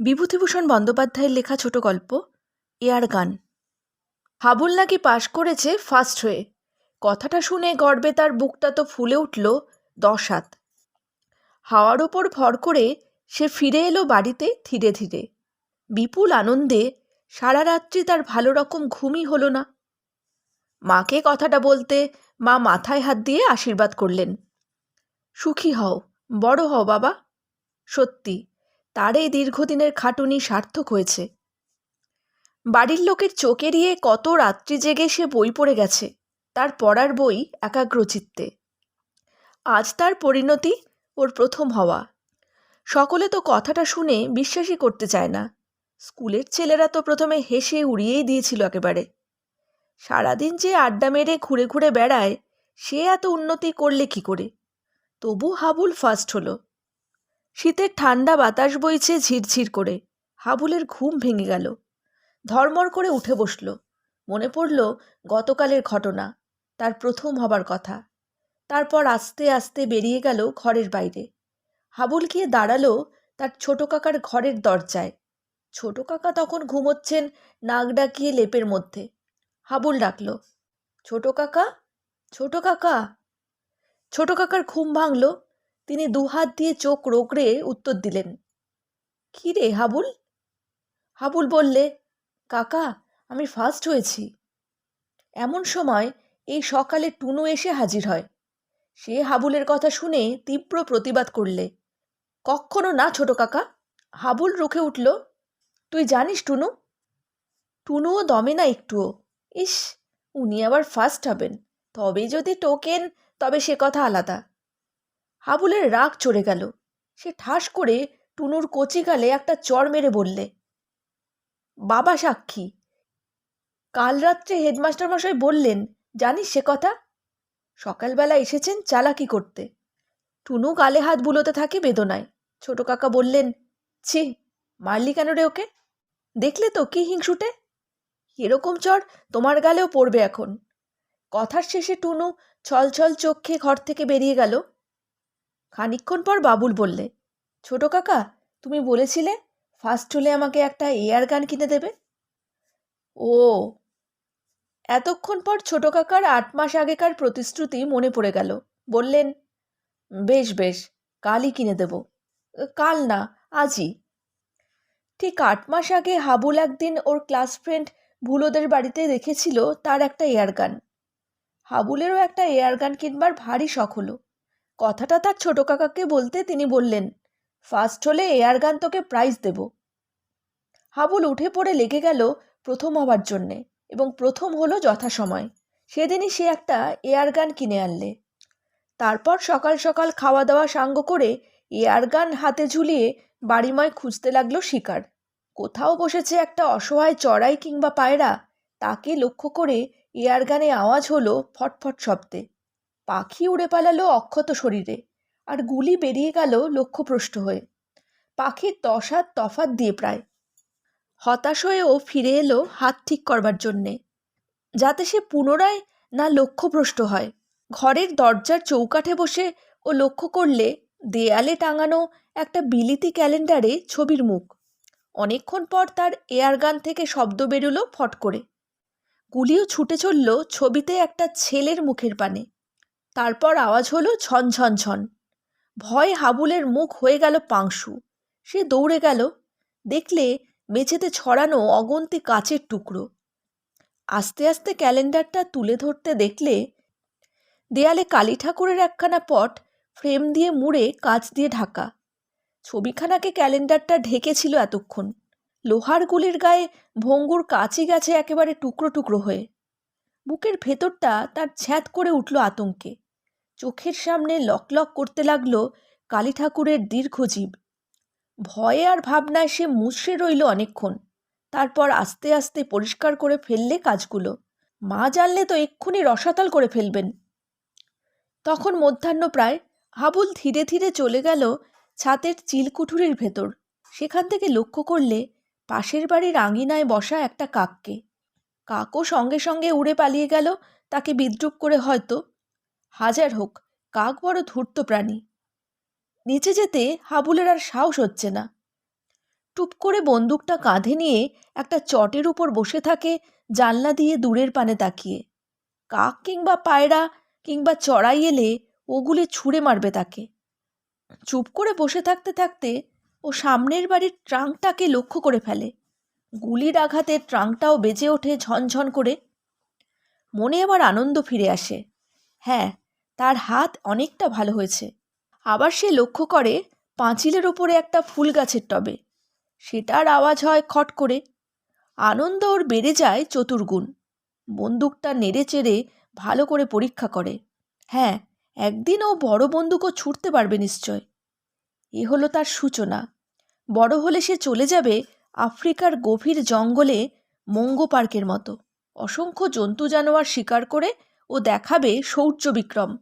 বিভূতিভূষণ বন্দ্যোপাধ্যায়ের লেখা ছোট গল্প এয়ার গান। হাবুল নাকি পাশ করেছে ফার্স্ট হয়ে। কথাটা শুনে গর্বে তার বুকটা তো ফুলে উঠল দশ হাত। হাওয়ার ওপর ভর করে সে ফিরে এলো বাড়িতে ধীরে ধীরে। বিপুল আনন্দে সারা রাত্রি তার ভালো রকম ঘুমই হলো না। মাকে কথাটা বলতে মা মাথায় হাত দিয়ে আশীর্বাদ করলেন। সুখী হও, বড় হও বাবা, সত্যি। তার এই দীর্ঘদিনের খাটুনি সার্থক হয়েছে। বাড়ির লোকের চোখ এড়িয়ে কত রাত্রি জেগে সে বই পড়ে গেছে, তার পড়ার বই একাগ্রচিত্তে। আজ তার পরিণতি ওর প্রথম হওয়া। সকলে তো কথাটা শুনে বিশ্বাসই করতে চায় না। স্কুলের ছেলেরা তো প্রথমে হেসে উড়িয়েই দিয়েছিল একেবারে। সারাদিন যে আড্ডা মেরে ঘুরে ঘুরে বেড়ায়, সে এত উন্নতি করলে কি করে? তবু হাবুল ফার্স্ট হলো। শীতের ঠান্ডা বাতাস বইছে ঝিরঝির করে। হাবুলের ঘুম ভেঙে গেল। ধর্মর করে উঠে বসল। মনে পড়ল গতকালের ঘটনা, তার প্রথম হবার কথা। তারপর আস্তে আস্তে বেরিয়ে গেল ঘরের বাইরে। হাবুল গিয়ে দাঁড়াল তার ছোট কাকার ঘরের দরজায়। ছোট কাকা তখন ঘুমোচ্ছেন নাক ডাকিয়ে লেপের মধ্যে। হাবুল ডাকল, ছোট কাকা? ছোট কাকা? ছোট কাকার ঘুম ভাঙল তিনি দুহাত দিয়ে চোখ রোগড়ে উত্তর দিলেন, কী রে হাবুল? হাবুল বললে, কাকা, আমি ফার্স্ট হয়েছি। এমন সময় এই সকালে টুনু এসে হাজির হয়। সে হাবুলের কথা শুনে তীব্র প্রতিবাদ করলে, কখনো না ছোট কাকা? হাবুল রুখে উঠল, তুই জানিস টুনু? টুনুও দমে না একটুও। ইস, উনি আবার ফার্স্ট হবেন। তবে যদি টোকেন, তবে সে কথা আলাদা। হাবুলের রাগ চড়ে গেল। সে ঠাস করে টুনুর কচি গালে একটা চর মেরে বললে, বাবা সাক্ষী, কাল রাত্রে হেডমাস্টার মশাই বললেন, জানিস সে কথা? সকালবেলা এসেছেন চালাকি করতে। টুনু গালে হাত বুলোতে থাকে বেদনায়। ছোট কাকা বললেন, ছি, মারলি কেন রে ওকে? দেখলে তো কি হিংসুটে? এরকম চর তোমার গালেও পড়বে এখন। কথার শেষে টুনু ছলছল চোখে ঘর থেকে বেরিয়ে গেল। খানিকক্ষণ পর বাবুল বললে, ছোট কাকা, তুমি বলেছিলে ফার্স্ট হলে আমাকে একটা এয়ার গান কিনে দেবে? ও, এতক্ষণ পর ছোট কাকার আট মাস আগেকার প্রতিশ্রুতি মনে পড়ে গেল। বললেন, বেশ বেশ, কালই কিনে দেব। কাল না, আজই। ঠিক আট মাস আগে হাবুল একদিন ওর ক্লাস ফ্রেন্ড ভুলোদের বাড়িতে দেখেছিল তার একটা এয়ার গান। হাবুলেরও একটা এয়ার গান কিনবার ভারী শখ হলো। কথাটা তার ছোট কাকাকে বলতে তিনি বললেন ফার্স্ট হলে এয়ার গান তোকে প্রাইজ দেব। হাবুল উঠে পড়ে লেগে গেল প্রথম হবার জন্যে এবং প্রথম হলো যথাসময়। সেদিনই সে একটা এয়ার গান কিনে আনলে। তারপর সকাল সকাল খাওয়া দাওয়া সাঙ্গ করে এয়ার গান হাতে ঝুলিয়ে বাড়িময় খুঁজতে লাগল শিকার। কোথাও বসেছে একটা অসহায় চড়াই কিংবা পায়রা, তাকে লক্ষ্য করে এয়ার গানে আওয়াজ হলো ফটফট শব্দে। পাখি উড়ে পালালো অক্ষত শরীরে, আর গুলি বেরিয়ে গেল লক্ষ্যপ্রষ্ট হয়ে। পাখির দশ হাত তফাত দিয়ে প্রায়। হতাশ হয়ে ও ফিরে এলো হাত ঠিক করবার জন্যে। যাতে সে পুনরায় না লক্ষ্যভ্রষ্ট হয়। ঘরের দরজার চৌকাঠে বসে ও লক্ষ্য করলে দেয়ালে টাঙানো একটা বিলিতি ক্যালেন্ডারে ছবির মুখ। অনেকক্ষণ পর তার এয়ার গান থেকে শব্দ বেরোলো ফট করে। গুলিও ছুটে চলল ছবিতে একটা ছেলের মুখের পানে। তারপর আওয়াজ হলো ছন ছন ছন। ভয় হাবুলের মুখ হয়ে গেল পাংশু। সে দৌড়ে গেল। দেখলে মেঝেতে ছড়ানো অগন্তি কাচের টুকরো। আস্তে আস্তে ক্যালেন্ডারটা তুলে ধরতে দেখলে দেয়ালে কালী ঠাকুরের একখানা পট ফ্রেম দিয়ে মুড়ে কাচ দিয়ে ঢাকা। ছবিখানাকে ক্যালেন্ডারটা ঢেকেছিল এতক্ষণ। লোহার গুলির গায়ে ভঙ্গুর কাচি গেছে একেবারে টুকরো টুকরো হয়ে। বুকের ভেতরটা তার ছ্যাঁত করে উঠল আতঙ্কে। চোখের সামনে লকলক করতে লাগল কালী ঠাকুরের দীর্ঘজীব ভয়ে আর ভাবনায় সে মুষড়ে রইল অনেকক্ষণ। তারপর আস্তে আস্তে পরিষ্কার করে ফেললে কাজগুলো। মা জানলে তো এক্ষুনি রসাতাল করে ফেলবেন। তখন মধ্যাহ্ন প্রায় হাবুল ধীরে ধীরে চলে গেল ছাতের চিলকুঠুরির ভেতর। সেখান থেকে লক্ষ্য করলে পাশের বাড়ির আঙিনায় বসা একটা কাককে। কাকও সঙ্গে সঙ্গে উড়ে পালিয়ে গেল, তাকে বিদ্রুপ করে হয়তো হাজার হোক, কাক বড় ধূর্ত প্রাণী। নিচে যেতে হাবুলের আর সাহস হচ্ছে না। টুপ করে বন্দুকটা কাঁধে নিয়ে একটা চটের উপর বসে থাকে, জানলা দিয়ে দূরের পানে তাকিয়ে। কাক কিংবা পায়রা কিংবা চড়াই এলে ওগুলি ছুঁড়ে মারবে তাকে। চুপ করে বসে থাকতে থাকতে ও সামনের বাড়ির ট্রাঙ্কটাকে লক্ষ্য করে ফেলে। গুলির আঘাতে ট্রাঙ্কটাও বেজে ওঠে ঝনঝন করে। মনে আবার আনন্দ ফিরে আসে। হ্যাঁ তার হাত অনেকটা ভালো হয়েছে। আবার সে লক্ষ্য করে পাঁচিলের ওপরে একটা ফুল গাছের টবে। সেটার আওয়াজ হয় খট করে। আনন্দ ওর বেড়ে যায় চতুর্গুণ। বন্দুকটা নেড়ে চেড়ে ভালো করে পরীক্ষা করে। হ্যাঁ একদিন ও বড় বন্দুকও ছুটতে পারবে নিশ্চয়। এ হলো তার সূচনা। বড় হলে সে চলে যাবে আফ্রিকার গভীর জঙ্গলে মঙ্গো পার্কের মতো। অসংখ্য জন্তু জানোয়ার শিকার করে ও দেখাবে শৌর্য বিক্রম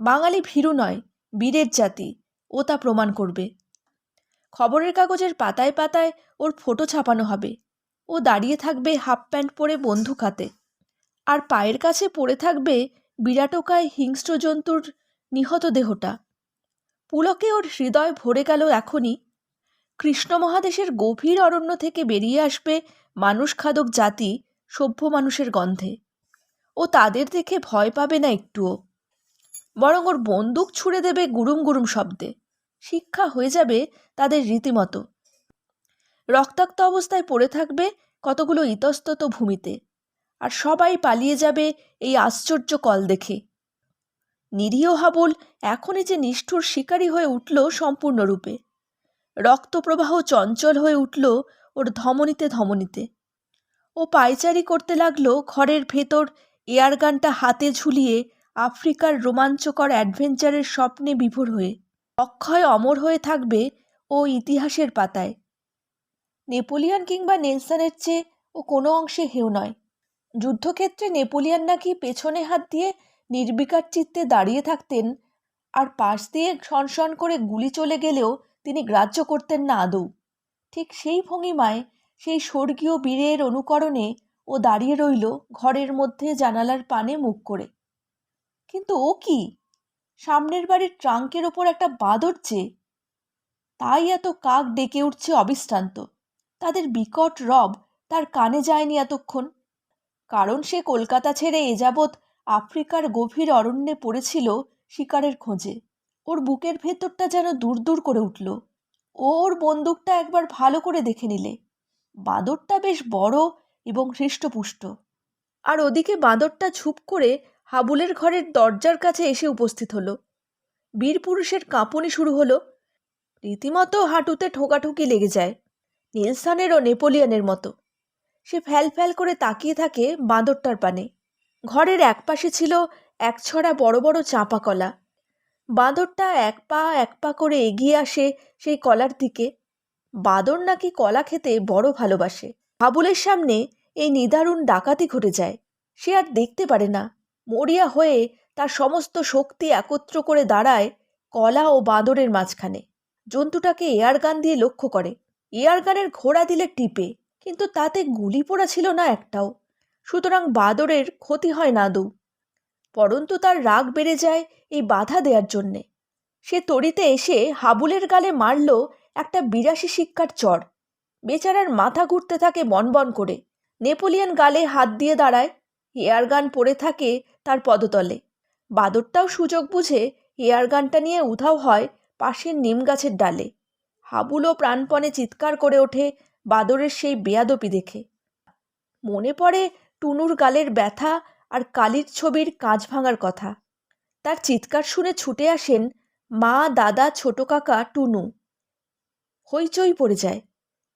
বাঙালি ভীরু নয়, বীরের জাতি, ও তা প্রমাণ করবে। খবরের কাগজের পাতায় পাতায় ওর ফটো ছাপানো হবে। ও দাঁড়িয়ে থাকবে হাফ প্যান্ট পরে বন্দুক হাতে আর পায়ের কাছে পড়ে থাকবে বিরাটকায় হিংস্র জন্তুর নিহত দেহটা। পুলকে ওর হৃদয় ভরে গেল এখনই। কৃষ্ণ মহাদেশের গভীর অরণ্য থেকে বেরিয়ে আসবে মানুষ খাদক জাতি, সভ্য মানুষের গন্ধে। ও তাদের দেখে ভয় পাবে না একটুও। বরং ওর বন্দুক ছুঁড়ে দেবে গুরুম গুরুম শব্দে। শিক্ষা হয়ে যাবে তাদের রীতিমতো। রক্তাক্ত অবস্থায় পড়ে থাকবে কতগুলো ইতস্তত ভূমিতে। আর সবাই পালিয়ে যাবে এই আশ্চর্য কল দেখে। নিরীহ হাবুল এখনই যে নিষ্ঠুর শিকারী হয়ে উঠল সম্পূর্ণরূপে। রক্তপ্রবাহ চঞ্চল হয়ে উঠল ওর ধমনীতে ধমনীতে। ও পায়চারি করতে লাগল ঘরের ভেতর এয়ারগানটা হাতে ঝুলিয়ে আফ্রিকার রোমাঞ্চকর অ্যাডভেঞ্চারের স্বপ্নে বিভোর হয়ে। অক্ষয় অমর হয়ে থাকবে ও ইতিহাসের পাতায়। নেপোলিয়ন কিংবা নেলসনের চেয়ে ও কোনো অংশে হেউ নয়। যুদ্ধক্ষেত্রে নেপোলিয়ন নাকি পেছনে হাত দিয়ে নির্বিকার চিত্তে দাঁড়িয়ে থাকতেন আর পাশ দিয়ে সনসন করে গুলি চলে গেলেও তিনি গ্রাহ্য করতেন না আদৌ। ঠিক সেই ভঙ্গিমায় সেই স্বর্গীয় বীরের অনুকরণে ও দাঁড়িয়ে রইল ঘরের মধ্যে জানালার পানে মুখ করে। কিন্তু ও কি? সামনের বাড়ির ট্রাঙ্কের ওপর একটা বাদর যে। তাই এত কাক ডেকে উঠছে অবিশ্রান্ত। তাদের বিকট রব তার কানে যায়নি এতক্ষণ। কারণ সে কলকাতা ছেড়ে এ যাবৎ আফ্রিকার গভীর অরণ্যে পড়েছিল শিকারের খোঁজে। ওর বুকের ভেতরটা যেন দূর দূর করে উঠল। ও ওর বন্দুকটা একবার ভালো করে দেখে নিলে। বাঁদরটা বেশ বড় এবং হৃষ্টপুষ্ট। আর ওদিকে বাঁদরটা ঝুপ করে হাবুলের ঘরের দরজার কাছে এসে উপস্থিত হলো। বীর পুরুষের কাঁপুনি শুরু হলো। রীতিমতো হাঁটুতে ঠোকাঠুকি লেগে যায়, নিলসনের ও নেপোলিয়নের মতো। সে ফ্যাল ফ্যাল করে তাকিয়ে থাকে বাঁদরটার পানে। ঘরের একপাশে ছিল এক ছড়া বড় বড় চাঁপা কলা। বাঁদরটা এক পা এক পা করে এগিয়ে আসে সেই কলার দিকে। বাঁদর নাকি কলা খেতে বড় ভালোবাসে। হাবুলের সামনে এই নিদারুণ ডাকাতি ঘটে যায়। সে আর দেখতে পারে না। মরিয়া হয়ে তার সমস্ত শক্তি একত্র করে দাঁড়ায় কলা ও বাঁদরের মাঝখানে। জন্তুটাকে এয়ার গান দিয়ে লক্ষ্য করে। এয়ার গানের ঘোড়া দিলে টিপে, কিন্তু তাতে গুলি পোড়া ছিল না একটাও। সুতরাং বাঁদরের ক্ষতি হয় না দু পরন্তু তার রাগ বেড়ে যায় এই বাধা দেওয়ার জন্যে। সে তড়িতে এসে হাবুলের গালে মারল একটা বিরাশি শিক্ষার চর। বেচারার মাথা ঘুরতে থাকে বনবন করে। নেপোলিয়ান গালে হাত দিয়ে দাঁড়ায়। এয়ারগান পড়ে থাকে তার পদতলে। বাদরটাও সুযোগ বুঝে এয়ারগানটা নিয়ে উধাও হয় পাশের নিম গাছের ডালে। হাবুলও প্রাণপণে চিৎকার করে ওঠে বাদরের সেই বেয়াদপি দেখে। মনে পড়ে টুনুর গালের ব্যথা আর কালির ছবির কাঁচ ভাঙার কথা। তার চিৎকার শুনে ছুটে আসেন মা, দাদা, ছোট কাকা, টুনু। হইচই পড়ে যায়।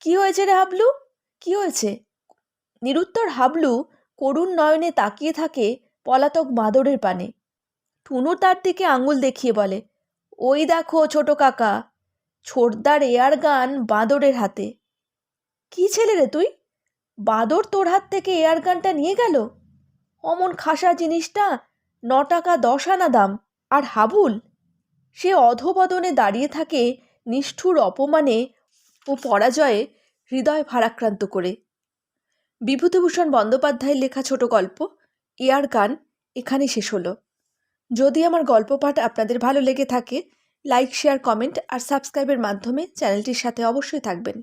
কি হয়েছে রে হাবলু? কি হয়েছে? নিরুত্তর হাবলু করুণ নয়নে তাকিয়ে থাকে পলাতক বাঁদরের পানে। টুনু তার দিকে আঙুল দেখিয়ে বলে, ওই দেখো ছোট কাকা, ছোটদার এয়ার গান বাঁদরের হাতে। কি ছেলে রে তুই? বাঁদর তোর হাত থেকে এয়ার গানটা নিয়ে গেল? অমন খাসা জিনিসটা ন টাকা দশ আনা দাম, আর হাবুল? সে অধবদনে দাঁড়িয়ে থাকে নিষ্ঠুর অপমানে ও পরাজয়ে হৃদয় ভারাক্রান্ত করে। বিভূতিভূষণ বন্দ্যোপাধ্যায়ের লেখা ছোট গল্প, ইয়ার গান এখানে শেষ হলো। যদি আমার গল্প পাঠ আপনাদের ভালো লেগে থাকে লাইক শেয়ার কমেন্ট আর সাবস্ক্রাইবের মাধ্যমে চ্যানেলটির সাথে অবশ্যই থাকবেন।